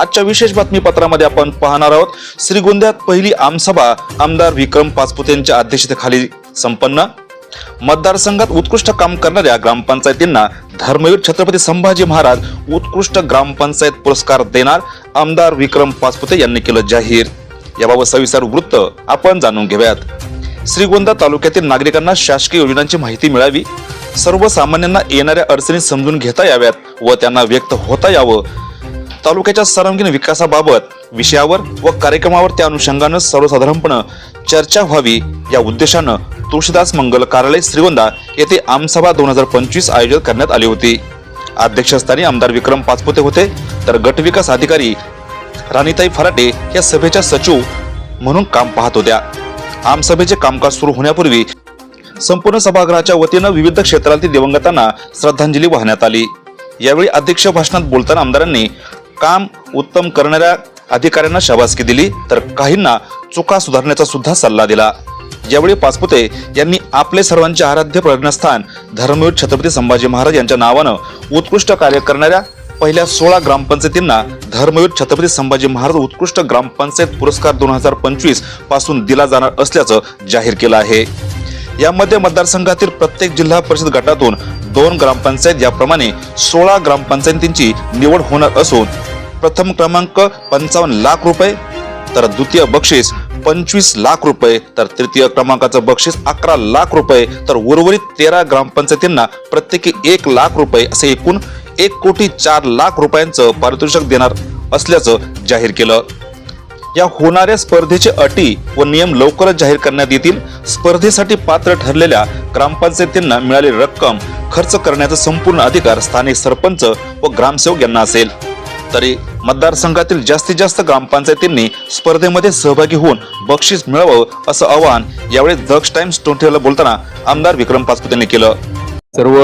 आजच्या विशेष बातमीपत्रामध्ये आपण पाहणार आहोत. श्रीगोंद्यात पहिली आमसभा आमदार विक्रम पाचपुतेंच्या अध्यक्षतेखाली संपन्न. मतदारसंघात उत्कृष्ट काम करणाऱ्या ग्रामपंचायतींना धर्मवीर छत्रपती संभाजी महाराज उत्कृष्ट ग्रामपंचायत पुरस्कार देणार आमदार विक्रम पाचपुते यांनी केलं जाहीर. याबाबत सविस्तर वृत्त आपण जाणून घेऊयात. श्रीगोंदा तालुक्यातील नागरिकांना शासकीय योजनांची माहिती मिळावी. सर्वसामान्यांना येणाऱ्या अडचणी समजून घेता याव्यात व त्यांना व्यक्त होता यावं तालुक्याच्या सर्वांगीण विकासाबाबत विषयावर व कार्यक्रमावर त्या अनुषंगानं सर्वसाधारणपणे चर्चा व्हावी या उद्देशानं तुळशीदास मंगल कार्यालय श्रीवंदा येथे आमसभा दोन हजार पंचवीस आयोजित करण्यात आली होती. अध्यक्षस्थानी आमदार विक्रम पाचपुते होते तर गटविकास अधिकारी राणीताई फराटे या सभेच्या सचिव म्हणून काम पाहत होत्या. आमसभेचे कामकाज सुरू होण्यापूर्वी संपूर्ण सभागृहाच्या वतीनं विविध क्षेत्रातील दिवंगतांना श्रद्धांजली वाहण्यात आली. यावेळी अध्यक्ष भाषणात बोलताना आमदारांनी काम उत्तम करणाऱ्या अधिकाऱ्यांना शाबासकी दिली तर काहींना चुका सुधारण्याचा सुद्धा सल्ला दिला. यावेळी पाचपुते यांनी आपले सर्वांचे आराध्य प्रज्ञास्थान धर्मवीर छत्रपती संभाजी महाराज यांच्या नावानं उत्कृष्ट कार्य करणाऱ्या पहिल्या सोळा ग्रामपंचायतींना धर्मवीर छत्रपती संभाजी महाराज उत्कृष्ट ग्रामपंचायत पुरस्कार दोन हजार पंचवीसपासून दिला जाणार असल्याचं जाहीर केलं आहे. यामध्ये मतदारसंघातील प्रत्येक जिल्हा परिषद गटातून दोन ग्रामपंचायत याप्रमाणे सोळा ग्रामपंचायतींची निवड होणार असून प्रथम क्रमांक पंचावन्न लाख रुपये तर द्वितीय बक्षीस पंचवीस लाख रुपये तर तृतीय क्रमांकाचं बक्षीस अकरा लाख रुपये तर उर्वरित तेरा ग्रामपंचायतींना प्रत्येकी एक लाख रुपये असे एकूण एक कोटी चार लाख रुपयांचं पारितोषिक देणार असल्याचं जाहीर केलं. या होणाऱ्या स्पर्धेचे अटी व नियम लवकरच जाहीर करण्यात येतील. स्पर्धेसाठी पात्र ठरलेल्या ग्रामपंचायतींना मिळालेली रक्कम खर्च करण्याचा संपूर्ण अधिकार स्थानिक सरपंच व ग्रामसेवक यांना असेल. तरी मतदारसंघातील जास्तीत जास्त ग्रामपंचायतींनी स्पर्धेमध्ये सहभागी होऊन बक्षीस मिळवावं असं आवाहन यावेळी दक्ष टाइम्स ट्वेंटीला बोलताना आमदार विक्रम पाचपुते यांनी केलं. सर्व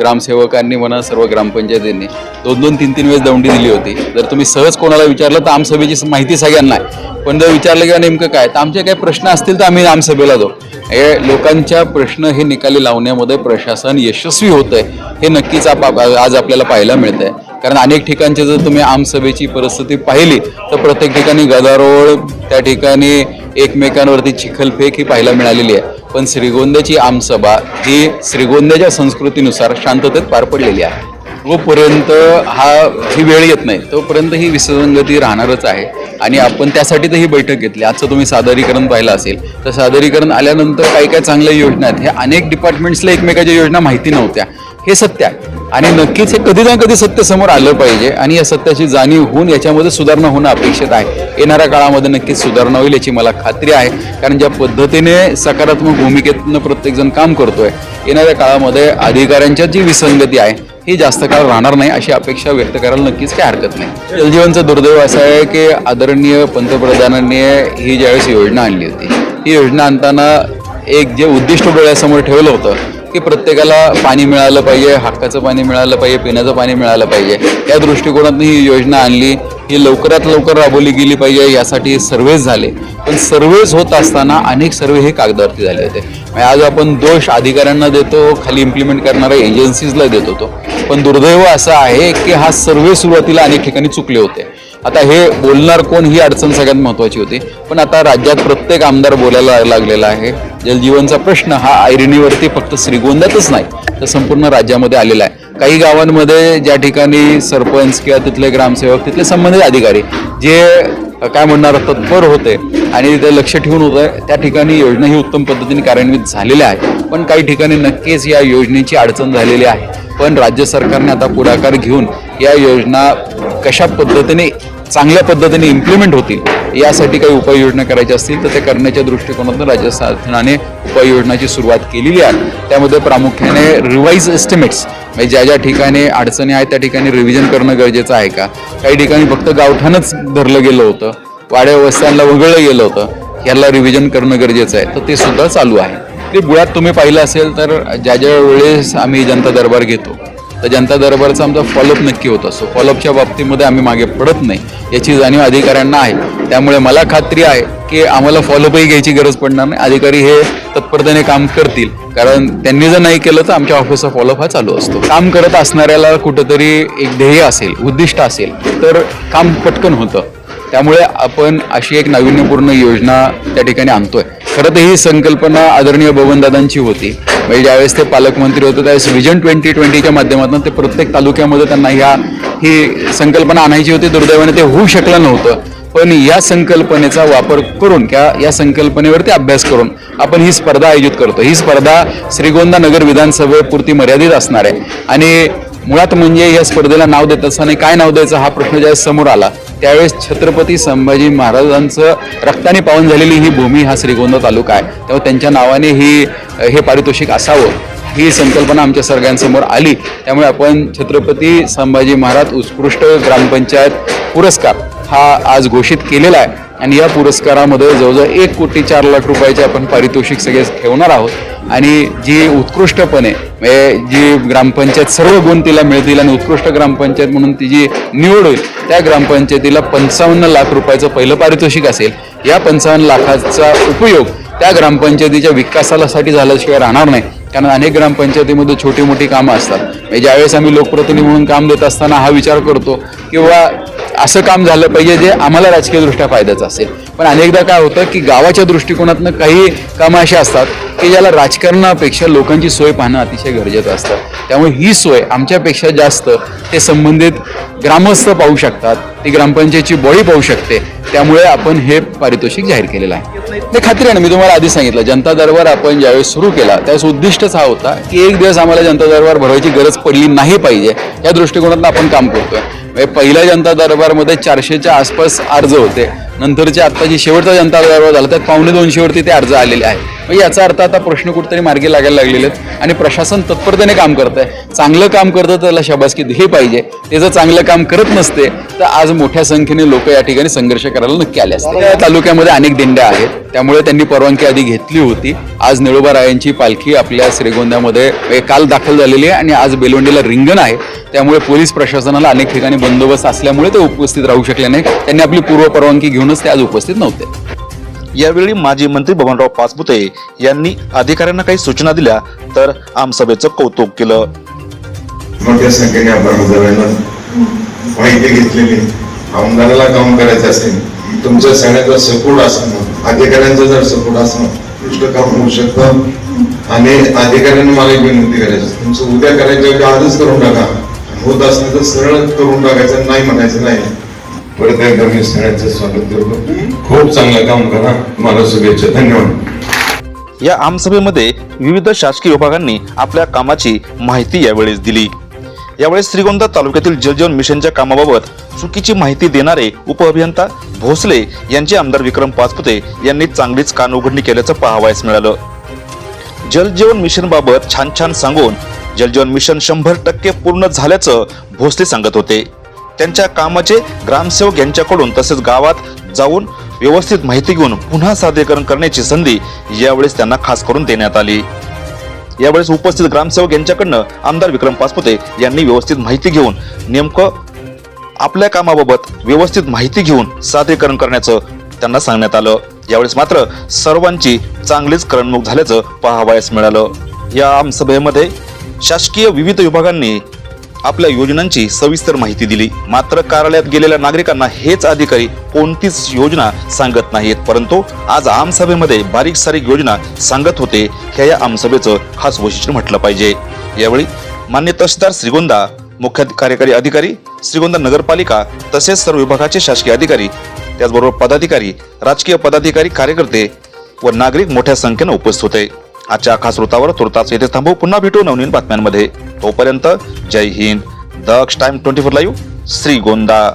ग्रामसेवकांनी म्हणा सर्व ग्रामपंचायतींनी दोन दोन तीन तीन वेळेस दौंडी दिली होती. जर तुम्ही सहज कोणाला विचारलं तर आमसभेची माहिती सगळ्यांना आहे. पण जर विचारलं की नेमकं काय तर आमचे काही प्रश्न असतील तर आम्ही आमसभेला जाऊ. हे लोकांच्या प्रश्न हे निकाली लावण्यामध्ये प्रशासन यशस्वी होत आहे हे नक्कीच आप आज आपल्याला पाहायला मिळतं आहे कारण अनेक ठिकाणची जर तुम्ही आमसभेची परिस्थिती पाहिली तर प्रत्येक ठिकाणी गदारोळ त्या ठिकाणी एकमेकांवरती चिखलफेक ही पाहायला मिळालेली आहे. पण श्रीगोंद्याची आमसभा ही श्रीगोंद्याच्या संस्कृतीनुसार शांततेत पार पडलेली आहे. जोपर्यंत हा ही वेळ येत नाही. तोपर्यंत ही विसंगती राहणारच आहे. आणि आपण त्यासाठी तर ही बैठक घेतली. आजचं तुम्ही सादरीकरण पाहिलं असेल. तर सादरीकरण आल्यानंतर काही काही चांगल्या योजना आहेत? हे अनेक डिपार्टमेंट्सला एकमेकाच्या योजना माहिती नव्हत्या. हे सत्य आहे. आणि नक्कीच हे कधी ना कधी सत्य समोर आलं पाहिजे आणि या सत्याची जाणीव होऊन याच्यामध्ये सुधारणा होणं अपेक्षित आहे. येणाऱ्या काळामध्ये नक्कीच सुधारणा होईल याची मला खात्री आहे. कारण ज्या पद्धतीने सकारात्मक भूमिकेतनं प्रत्येकजण काम करतोय येणाऱ्या काळामध्ये अधिकाऱ्यांच्या जी विसंगती आहे ही जास्त काळ राहणार नाही अशी अपेक्षा व्यक्त करायला नक्कीच काही हरकत नाही. जलजीवनचं दुर्दैव असं आहे की आदरणीय पंतप्रधानांनी ही ज्यावेळेस योजना आणली होती ही योजना आणताना एक जे उद्दिष्ट डोळ्यासमोर ठेवलं होतं की प्रत्येकाला पाणी मिळालं पाहिजे हक्काचं पाणी मिळालं पाहिजे पिण्याचं पाणी मिळालं पाहिजे. या दृष्टिकोनातून ही योजना आणली ही लवकरात लवकर राबवली गेली पाहिजे यासाठी सर्वेच झाले. पण सर्वेच होत असताना अनेक सर्वे हे कागदावरती झाले होते. म्हणजे आज आपण दोष अधिकाऱ्यांना देतो खाली इम्प्लिमेंट करणाऱ्या एजन्सीजला देत होतो. पण दुर्दैव असं आहे की हा सर्वे सुरुवातीला अनेक ठिकाणी चुकले होते. आता हे बोलणार कोण ही अडचण सगळ्यात महत्त्वाची होती. पण आता राज्यात प्रत्येक आमदार बोलायला लागलेला आहे. जलजीवनचा प्रश्न हा ऐरणीवरती फक्त श्रीगोंद्यातच नाही तर संपूर्ण राज्यामध्ये आलेला आहे. काही गावांमध्ये ज्या ठिकाणी सरपंच किंवा तिथले ग्रामसेवक तिथले संबंधित अधिकारी जे काय म्हणणार तत्पर होते आणि ते लक्ष ठेवून होतं त्या ठिकाणी योजना ही उत्तम पद्धतीने कार्यान्वित झालेल्या आहे पण काही ठिकाणी नक्कीच या योजनेची अडचण झालेली आहे. पण राज्य सरकारने आता पुढाकार घेऊन या योजना कशा पद्धतीने चांगल्या पद्धतीने इम्प्लिमेंट होतील. यासाठी काही उपाययोजना करायच्या असतील तर ते करण्याच्या दृष्टिकोनातून राज्य शासनाने उपाययोजनाची सुरुवात केलेली आहे. त्यामध्ये प्रामुख्याने रिवाईज एस्टिमेट्स म्हणजे ज्या ज्या ठिकाणी अडचणी आहेत त्या ठिकाणी रिव्हिजन करणं गरजेचं आहे का? काही ठिकाणी फक्त गावठाणच धरलं गेलं होतं. वाड्या वस्त्यांना वगळलं गेलं होतं. ह्याला रिव्हिजन करणं गरजेचं आहे. तर ते सुद्धा चालू आहे. ते मुळात तुम्ही पाहिलं असेल तर ज्या ज्या वेळेस आम्ही जनता दरबार घेतो तर जनता दरबारचा आमचा फॉलोअप नक्की होत असतो. फॉलोअपच्या बाबतीमध्ये आम्ही मागे पडत नाही. याची जाणीव अधिकाऱ्यांना आहे. त्यामुळे मला खात्री आहे की आम्हाला फॉलोअपही घ्यायची गरज पडणार नाही. अधिकारी हे तत्परतेने काम करतील. कारण त्यांनी जर नाही केलं तर आमच्या ऑफिसचा फॉलोअप हा चालू असतो. काम करत असणाऱ्याला कुठंतरी एक ध्येय असेल उद्दिष्ट असेल तर काम पटकन होतं. त्यामुळे आपण अशी एक नाविन्यपूर्ण योजना त्या ठिकाणी आणतोय. खरं तर ही संकल्पना आदरणीय बबनदादांची होती. म्हणजे ज्यावेळेस ते पालकमंत्री होते त्यावेळेस विजन ट्वेंटी ट्वेंटीच्या माध्यमातून ते प्रत्येक तालुक्यामध्ये त्यांना ह्या ही संकल्पना आणायची होती. दुर्दैवाने ते होऊ शकलं नव्हतं. पण या संकल्पनेचा वापर करून किंवा या संकल्पनेवरती अभ्यास करून आपण ही स्पर्धा आयोजित करतो. ही स्पर्धा श्रीगोंदा नगर विधानसभेपुरती मर्यादित असणार आहे. आणि मुळात म्हणजे या स्पर्धेला नाव देत असताना काय नाव द्यायचं हा प्रश्न ज्यावेळेस समोर आला त्यावेळेस छत्रपती संभाजी महाराजांचं रक्ताने पावन झालेली ही भूमी हा श्रीगोंदा तालुका आहे. तेव्हा त्यांच्या नावाने ही हे पारितोषिक असावं ही संकल्पना आमच्या सगळ्यांसमोर आली. त्यामुळे आपण छत्रपती संभाजी महाराज उत्कृष्ट ग्रामपंचायत पुरस्कार हा आज घोषित केलेला आहे. आणि या पुरस्कारामध्ये जवळजवळ एक कोटी चार लाख रुपयाचे आपण पारितोषिक सगळे ठेवणार आहोत. आणि जी उत्कृष्टपणे म्हणजे जी ग्रामपंचायत सर्व गुण तिला मिळतील आणि उत्कृष्ट ग्रामपंचायत म्हणून ती जी निवड होईल त्या ग्रामपंचायतीला पंचावन्न लाख रुपयाचं पहिलं पारितोषिक असेल. या पंचावन्न लाखाचा उपयोग त्या ग्रामपंचायतीच्या विकासालासाठी झाल्याशिवाय राहणार नाही. कारण अनेक ग्रामपंचायतीमध्ये छोटी मोठी कामं असतात. म्हणजे ज्यावेळेस आम्ही लोकप्रतिनिधी म्हणून काम देत असताना हा विचार करतो किंवा असं काम झालं पाहिजे जे आम्हाला राजकीयदृष्ट्या फायद्याचं असेल. पण अनेकदा काय होतं की गावाच्या दृष्टिकोनातनं काही कामं अशी असतात की ज्याला राजकारणापेक्षा लोकांची सोय पाहणं अतिशय गरजेचं असतं. त्यामुळे ही सोय आमच्यापेक्षा जास्त ते संबंधित ग्रामस्थ पाहू शकतात ती ग्रामपंचायतची बळी पाहू शकते. त्यामुळे आपण हे पारितोषिक जाहीर केलेलं आहे. नाही खात्री आहे ना मी तुम्हाला आधी सांगितलं जनता दरबार आपण ज्यावेळेस सुरू केला त्यावेळेस उद्दिष्टच हा होता की एक दिवस आम्हाला जनता दरबार भरवायची गरज पडली नाही पाहिजे या दृष्टिकोनातून आपण काम करतोय. म्हणजे पहिल्या जनता दरबारमध्ये चारशेच्या आसपास अर्ज होते. नंतरचे आत्ताची शेवटचा जनता दरबार झाला त्यात पावणे दोनशेवरती ते अर्ज आलेले आहे मग याचा अर्थ आता प्रश्न कुठेतरी मार्गी लागायला लागलेले आहेत. आणि प्रशासन तत्परतेने काम करत आहे चांगलं काम करतं त्याला शाबासकी हे पाहिजे. ते जर चांगलं काम करत नसते तर आज मोठ्या संख्येने लोक या ठिकाणी संघर्ष करायला नक्की आले असते. या तालुक्यामध्ये अनेक दिंड्या आहेत. त्यामुळे त्यांनी परवानगी आधी घेतली होती. आज निळोबा रायांची पालखी आपल्या श्रीगोंद्यामध्ये काल दाखल झालेली आहे आणि आज बेलवंडीला रिंगण आहे. त्यामुळे पोलीस प्रशासनाला अनेक ठिकाणी बंदोबस्त असल्यामुळे ते उपस्थित राहू शकले नाही त्यांनी आपली पूर्व परवानगी घेऊनच ते आज उपस्थित नव्हते. यावेळी माजी मंत्री बबनराव पाचपुते यांनी अधिकाऱ्यांना काही सूचना दिल्या तर आमसभेचं कौतुक केलं. मोठ्या संख्येने आपण माहिती घेतलेली. आमदाराला काम करायचं असेल तुमच्या सगळ्यांचा सपोर्ट असणं अधिकाऱ्यांचा जर सपोर्ट असणं काम होऊ शकतं. आणि अधिकाऱ्यांनी मला एक विनंती करायची तुमचं उद्या करायचं आजच करून टाका. होत असलं तर सरळ करून टाकायचं नाही म्हणायचं नाही. परत एकदा मी सगळ्यांचं स्वागत करतो. खूप चांगलं काम करा. मला शुभेच्छा. धन्यवाद. या आमसभेमध्ये विविध शासकीय विभागांनी आपल्या कामाची माहिती यावेळेस दिली. यावेळेस श्रीगोंदा तालुक्यातील जलजीवन मिशनच्या कामाबाबत चुकीची माहिती देणारे उपअभियंता भोसले यांचे आमदार विक्रम पाचपुते यांनी चांगलीच कान उघडणी केल्याचं पाहावयास मिळालं. जलजीवन मिशन बाबत छान छान सांगून जलजीवन मिशन शंभर टक्के पूर्ण झाल्याचं भोसले सांगत होते. त्यांच्या कामाचे ग्रामसेवक यांच्याकडून तसेच गावात जाऊन व्यवस्थित माहिती घेऊन पुन्हा सादरीकरण करण्याची संधी यावेळेस त्यांना खास करून देण्यात आली. यावेळेस उपस्थित ग्रामसेवक यांच्याकडनं आमदार विक्रम पासपुते यांनी व्यवस्थित माहिती घेऊन नेमकं आपल्या कामाबाबत व्यवस्थित माहिती घेऊन सादरीकरण करण्याचं त्यांना सांगण्यात आलं. यावेळेस मात्र सर्वांची चांगलीच करणमुख झाल्याचं पाहावयास मिळालं. या आमसभेमध्ये शासकीय विविध विभागांनी आपल्या योजनांची सविस्तर माहिती दिली. मात्र कार्यालयात गेलेल्या नागरिकांना हेच अधिकारी कोणतीच योजना सांगत नाहीत. परंतु आज आमसभेमध्ये बारीक सारीक योजना सांगत होते. ह्या या आमसभेचं खास वैशिष्ट्य म्हटलं पाहिजे. यावेळी मान्य तहसीलदार श्रीगोंदा मुख्य कार्यकारी अधिकारी श्रीगोंदा नगरपालिका तसेच सर्व विभागाचे शासकीय अधिकारी त्याचबरोबर पदाधिकारी राजकीय पदाधिकारी कार्यकर्ते व नागरिक मोठ्या संख्येनं उपस्थित होते. आजच्या खास वृत्तावर तुर्तास येथे थांबू. पुन्हा भेटू नवनीन बातम्यांमध्ये. तोपर्यंत जय Hind. Daksh time twenty four live. Shrigonda